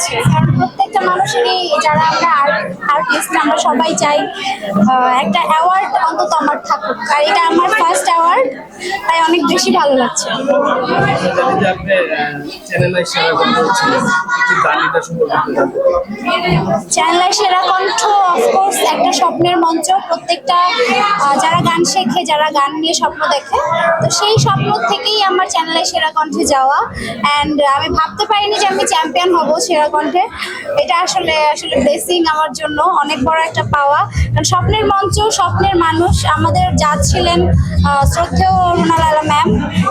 পেরেছি কারণ প্রত্যেকটা মানুষেরই যারা আমরা আর্টিস্ট আমরা সবাই চাই একটা অ্যাওয়ার্ড অন্তত আমার থাকুক। আর এটা আমার ফার্স্ট অ্যাওয়ার্ড তাই অনেক বেশি ভালো লাগছে। চ্যানেলের সেরা কণ্ঠ অফকোর্স একটা স্বপ্নের মঞ্চ। প্রত্যেকটা যারা গান শেখে, যারা গান নিয়ে স্বপ্ন দেখে, তো সেই স্বপ্ন থেকেই আমার চ্যানেলের সেরা কণ্ঠে যাওয়া। অ্যান্ড আমি ভাবতে পারিনি যে আমি চ্যাম্পিয়ন হব সেরা কণ্ঠে। এটা আসলে আসলে ব্লেসিং আমার জন্য। অনেক বড় একটা পাওয়া। কারণ স্বপ্নের মঞ্চ স্বপ্নের মানুষ। আমাদের জাজ ছিলেন শ্রদ্ধেয় Runa Laila ma'am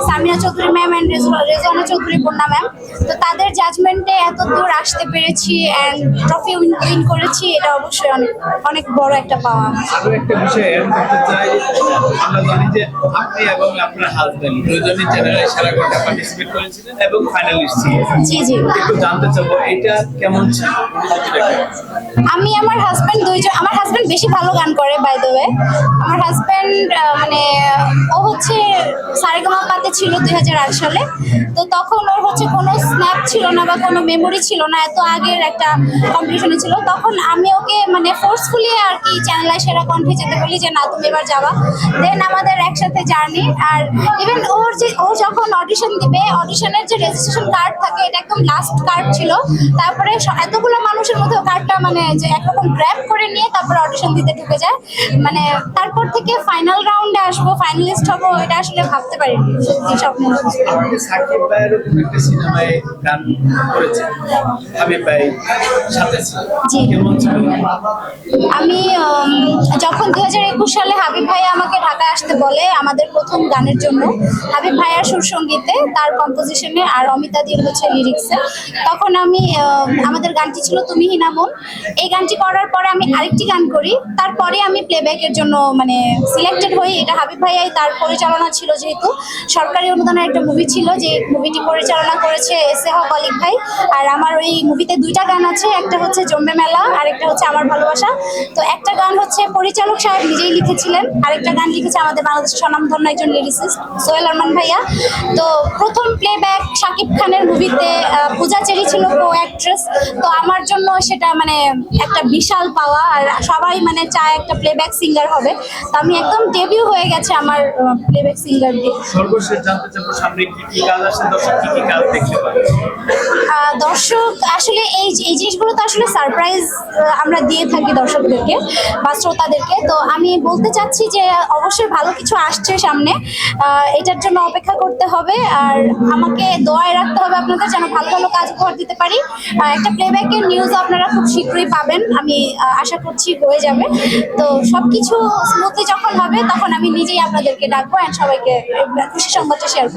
Samina Chowdhury ma'am and Rezwana Chowdhury Purna ma'am. তো তাদের জাজমেন্টে এত দূর আসতে পেরেছি অ্যান্ড ট্রফি উইন করেছি এটা অবশ্যই অনেক অনেক বড় একটা পাওয়া। আরও একটা বিষয় করতে চাই আমরা জানি যে আপনি এবং আপনার হাজবেন্ড দুজনই চ্যানেলে সেরা কোনটা পার্টিসিপেট করেছিলেন এবং ফাইনালিস্ট ছিলেন। জি জি। একটু জানতে চাবো এটা কেমন ছিল? আমি আমার হাজব্যান্ড দুইজন, আমার হাজব্যান্ড বেশি ভালো গান করে বাই দ্য ওয়ে আমার হাজব্যান্ড মানে ও হচ্ছে সারেগামা পাতে ছিল দুই হাজার আট সালে। তো তখন ওর হচ্ছে কোনো স্ন্যাপ ছিল না বা কোনো মেমোরি ছিল না, এত আগের একটা কম্পিটিশনে ছিল। তখন আমি ওকে মানে ফোর্সফুলি আর কি চ্যানেল সেরা কণ্ঠে যেতে বলি যে, না, তুমি এবার যাওয়া দেন আমাদের একসাথে জার্নি আর ইভেন ওর যে, ও যখন অডিশন দিবে অডিশনের যে রেজিস্ট্রেশন কার্ড থাকে, এটা একদম লাস্ট কার্ড ছিল। তারপরে এতগুলো মানুষের মধ্যে কার্ডটা মানে যে, একরকম গ্র্যাব করে নিয়ে তারপর অডিশন দিতে ঢুকে যায়। মানে তারপর থেকে ফাইনাল রাউন্ডে আসব ফাইনালিস্ট হব এটা আসলে ভাবতে পারিনি সত্যি স্বপ্ন। সাকিব ভাইয়েরও একটা সিনেমায় গান করেছেন হাবিব ভাই সাথে জি। আমি যখন দু হাজার একুশ সালে হাবিব ভাইয়া আমাকে ঢাকায় আসতে বলে আমাদের প্রথম গানের জন্য হাবিব ভাইয়ার সুর সঙ্গীতে তার কম্পোজিশনে আর অমিতা দির হচ্ছে লিরিক্সে তখন আমি আমাদের গানটি ছিল তুমি হিনামন এই গানটি করার পরে আমি আরেকটি গান করি। তারপরে আমি প্লেব্যাকের জন্য মানে সিলেক্টেড হই। এটা হাবিব ভাইয়াই তার পরিচালনা ছিল যেহেতু। সরকারি অনুদানের একটা মুভি ছিল যে মুভিটি পরিচালনা করেছে এস এ হক অলিক ভাই। আর আমার ওই মুভিতে দুইটা গান আছে। একটা হচ্ছে জম্বে মেলা আর একটা হচ্ছে আমার ভালোবাসা। তো একটা গান হচ্ছে পরিচালক সাহেব নিজেই লিখেছিলেন। আরেকটা গান লিখেছে আমাদের বাংলাদেশের স্বনামধন্য একজন লিরিসিস্ট সোহেল আরমান ভাইয়া। তো প্রথম প্লেব্যাক শাকিব খানের মুভিতে পূজা চেরি ছিল কো অ্যাক্ট্রেস তো আমার জন্য সেটা মানে একটা বিশাল পাওয়া আর সবাই মানে চায় একটা প্লেব্যাক সিঙ্গার হবে। তো আমি একদম ডেবিউ হয়ে গেছে আমার প্লেব্যাক সিঙ্গার দিয়ে। সর্বশেষ জানতে চাবো সামনে কি কি কাজ আসছে দর্শক কি কি কাজ দেখতে পাবে? দর্শক আসলে এই এই জিনিসগুলো তো আসলে সারপ্রাইজ আমরা দিয়ে থাকি দর্শকদেরকে বা শ্রোতাদেরকে। তো আমি বলতে চাচ্ছি যে অবশ্যই ভালো কিছু আসছে সামনে। এটার জন্য অপেক্ষা করতে হবে আর আমাকে দোয়ায় রাখতে হবে আপনাদের যেন ভালো ভালো কাজ উপহার দিতে পারি। একটা প্লেব্যাকের নিউজ আপনারা খুব শীঘ্রই পাবেন। আমি আশা করছি হয়ে যাবে। তো সবকিছু স্মুথলি যখন হবে, তখন আমি নিজেই আপনাদেরকে ডাকবো অ্যান্ড সবাইকে খুশি সংবাদটা শেয়ার